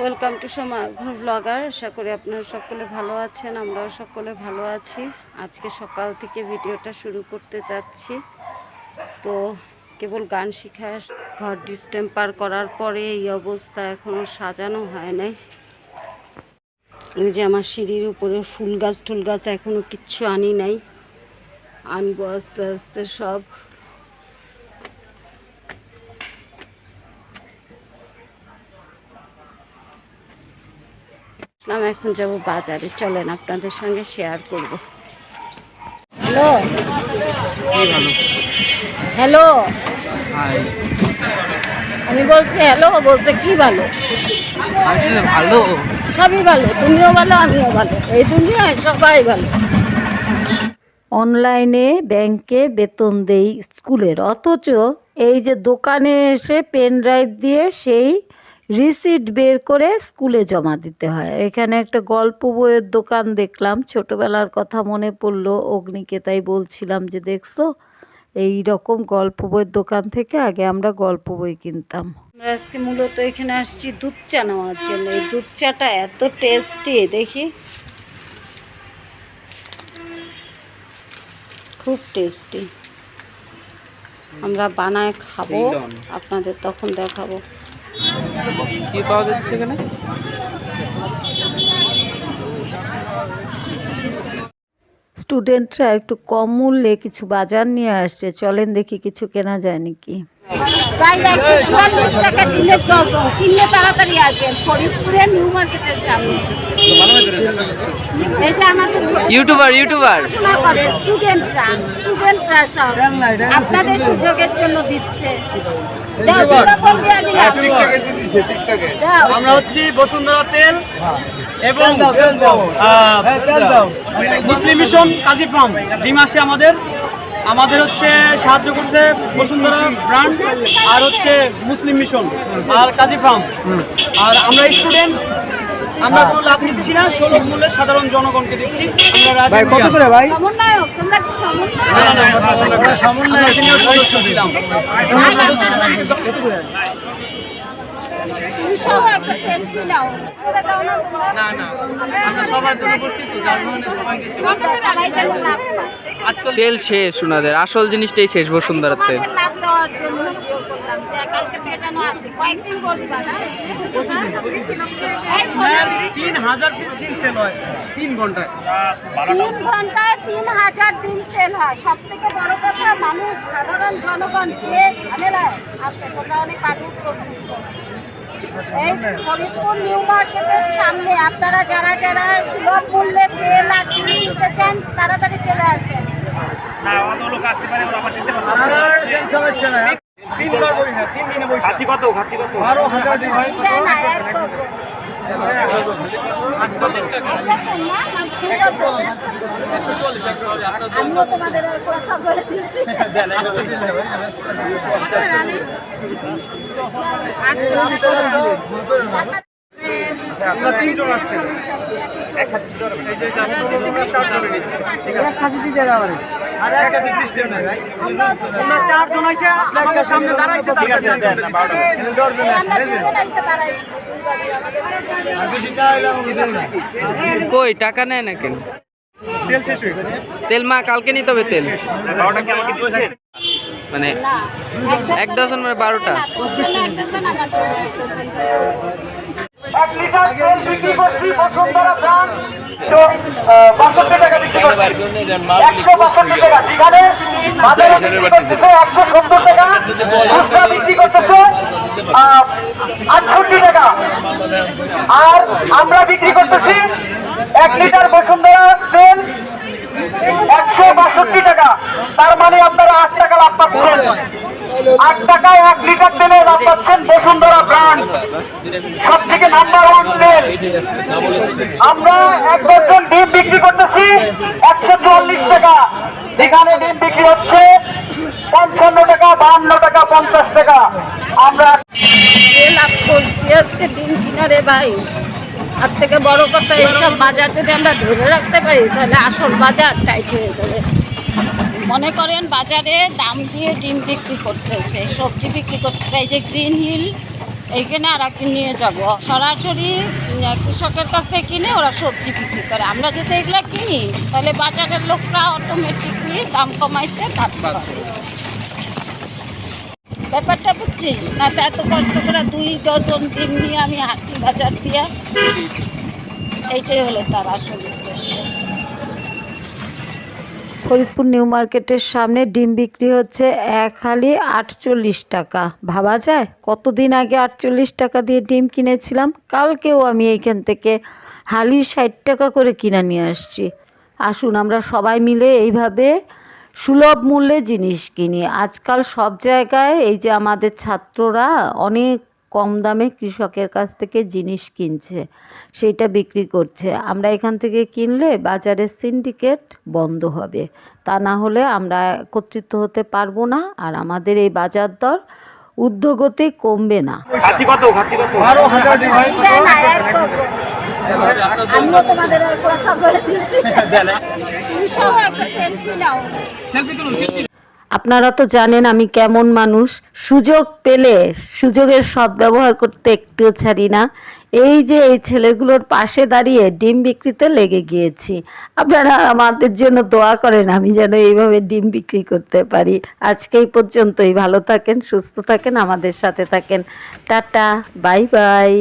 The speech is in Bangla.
ওয়েলকাম টু সোমা ব্লগার আশা করি আপনারা সকলে ভালো আছেন, আমরাও সকলে ভালো আছি। আজকে সকাল থেকে ভিডিওটা শুরু করতে যাচ্ছি। তো কেবল গান শেখা ঘর ডিস্টেম্পার করার পরে এই অবস্থা এখনও সাজানো হয় নাই। এই যে আমার সিঁড়ির উপরে ফুল গাছ টুল গাছ এখনও কিচ্ছু আনি নাই। আনব আস্তে আস্তে সব। আমি এখন যাব বাজারে। চলেন আপনাদের সঙ্গে শেয়ার করব। হ্যালো? হ্যালো? আমি বলছি হ্যালো? বলছে কি ভালো? ভালো? সবই ভালো তুমিও ভালো আমিও ভালো। এই দুনিয়ায় সবাই ভালো। অনলাইনে ব্যাংকে বেতন দেই স্কুলের অথচ এই যে দোকানে এসে পেন ড্রাইভ দিয়ে সেই রিসিট বের করে স্কুলে জমা দিতে হয়। এখানে একটা গল্প বইয়ের দোকান দেখলাম। ছোটবেলার কথা মনে পড়ল। অগ্নিকে তাই বলছিলাম যে দেখছ? এই রকম গল্প বইয়ের দোকান থেকে আগে আমরা গল্প বই কিনতাম। আমরা আজকে মূলত এখানে আসছি দুধ চা নেওয়ার জন্য। এই দুধ চাটা এত টেস্টি দেখি। খুব টেস্টি। আমরা বানায় খাব। আপনাদের তখন দেখাবো। কি পাওয়া যাচ্ছে সেখানে স্টুডেন্টরা একটু কম মূল্যে কিছু বাজার নিয়ে আসছে। চলেন দেখি কিছু কেনা যায় নাকি। তাই একশো চুয়াল্লিশ টাকা কিনলে তাড়াতাড়ি আসেন। ফরিদপুরে নিউ মার্কেটের সামনে। এই যে আমাদের ছোট ইউটিউবার ইউটিউবার পড়াশোনা করে স্টুডেন্টরা স্টুডেন্টরা সব। আপনাদের সুযোগের জন্য দিচ্ছে। যাও, বিজ্ঞাপন দিয়ে দিলাম। যাও। আমরা হচ্ছি বসুন্ধরা তেল এবং মুসলিম মিশন কাজী ফার্ম। ডিম আসে আমাদের। আমাদের হচ্ছে সাহায্য করছে বসুন্ধরা ব্রান্ড আর হচ্ছে মুসলিম মিশন আর কাজী ফার্ম। আর আমরা স্টুডেন্ট আমরা কোনো লাভ নিচ্ছি না সুলভ মূল্যে সাধারণ জনগণকে দিচ্ছি। আমরা রাজি কত করে ভাই। তেল শেষ ওনাদের আসল জিনিসটাই শেষ বসুন্ধরার তেল যে কালকে থেকে যেন আসি। কয়েকদিন বলবা। তিন হাজার পিস ডিম সেল হয়। তিন ঘন্টায়। তিন ঘন্টায় তিন হাজার ডিম সেল হয়। সব থেকে বড় কথা মানুষ সাধারণ জনগণ যে ঝামেলায় আছে তোমরা অনেক আগে এই ফরিদপুর নিউ মার্কেটের সামনে আপনারা যারা যারা সুলভ মূল্যে তেল আর ডিম কিনতে চান তাড়াতাড়ি চলে আসেন। খাচ্ছি কত খাচ্ছি কত? বারো হাজার আমরা তিনজন আসছেন। এক দিতে আমরা চারজন আমাদের সামনে দাঁড়াইছে কই টাকা নেয় না কেন? তেল শেষ হয়েছে। তেল মা কালকে নিতে হবে তেল। মানে এক ডজন মানে বারোটা। এক লিটার তেল বিক্রি করছি বসুন্ধরা ব্র্যান্ড বাষট্টি টাকা বিক্রি করছি একশো বাষট্টি টাকা যেখানে বাজারে বিক্রি করতেছে একশো সত্তর টাকা খুচরা বিক্রি করতেছে আটষট্টি টাকা। আর আমরা বিক্রি করতেছি এক লিটার বসুন্ধরা তেল একশো বাষট্টি টাকা। তার মানে আপনারা আট টাকা লাভ পাচ্ছেন। আট টাকায় এক লিটার তেলে লাভ পাচ্ছেন বসুন্ধরা ব্র্যান্ড। সব থেকে নাম্বার ওয়ান তেল। আমরা এক ডজন ডিম বিক্রি করতেছি একশো চুয়াল্লিশ টাকা। যেখানে ডিম বিক্রি হচ্ছে পঞ্চান্ন টাকা, বাহান্ন টাকা, পঞ্চাশ টাকা। আমরা আজকে ডিম কিনা রে ভাই। আর থেকে বড় কথা, এইসব বাজার যদি আমরা ধরে রাখতে পারি, তাহলে আসল বাজার টাইট হয়ে যাবে। মনে করেন বাজারে দাম দিয়ে ডিম বিক্রি করতেছে সবজি বিক্রি করতেছে এই যে গ্রিন হিল এইখানে আর একদিন নিয়ে যাব। সরাসরি কৃষকের কাছ থেকে কিনে ওরা সবজি বিক্রি করে। আমরা যদি এগুলো কিনি তাহলে বাজারের লোকরা অটোমেটিকলি দাম কমাইতে হবে। ব্যাপারটা বুঝছিস? না তো এত কষ্ট করে দুই ডজন ডিম নিয়ে আমি হাঁটি বাজার দিয়ে এইটাই হলো তার আসল ফরিদপুর নিউ মার্কেটের সামনে ডিম বিক্রি হচ্ছে এক হালি আটচল্লিশ টাকা। ভাবা যায়? কতদিন আগে আটচল্লিশ টাকা দিয়ে ডিম কিনেছিলাম? কালকেও আমি এইখান থেকে হালি ষাট টাকা করে কিনে নিয়ে আসছি। আসুন, আমরা সবাই মিলে এইভাবে সুলভ মূল্যে জিনিস কিনি। আজকাল সব জায়গায় এই যে আমাদের ছাত্ররা অনেক কম দামে কৃষকের কাছ থেকে জিনিস কিনছে সেইটা বিক্রি করছে। আমরা এখান থেকে কিনলে বাজারের সিন্ডিকেট বন্ধ হবে। তা না হলে আমরা একত্রিত হতে পারব না আর আমাদের এই বাজার দর ঊর্ধ্বগতি কমবে না। খাচ্ছি কত? খাচ্ছি কত? বারো হাজার আমিও তোমাদের কথা বলে দিচ্ছি তুমি একটা সেলফি নাও। সেলফি তুলুন সেলফি আপনারা তো জানেন আমি কেমন মানুষ। সুযোগ পেলে সুযোগের সদ্ব্যবহার করতে একটুও ছাড়ি না। এই যে এই ছেলেগুলোর পাশে দাঁড়িয়ে ডিম বিক্রিতে লেগে গিয়েছি। আপনারা আমাদের জন্য দোয়া করেন আমি যেন এইভাবে ডিম বিক্রি করতে পারি। আজকে এই পর্যন্তই। ভালো থাকেন, সুস্থ থাকেন, আমাদের সাথে থাকেন। Tata, bye bye.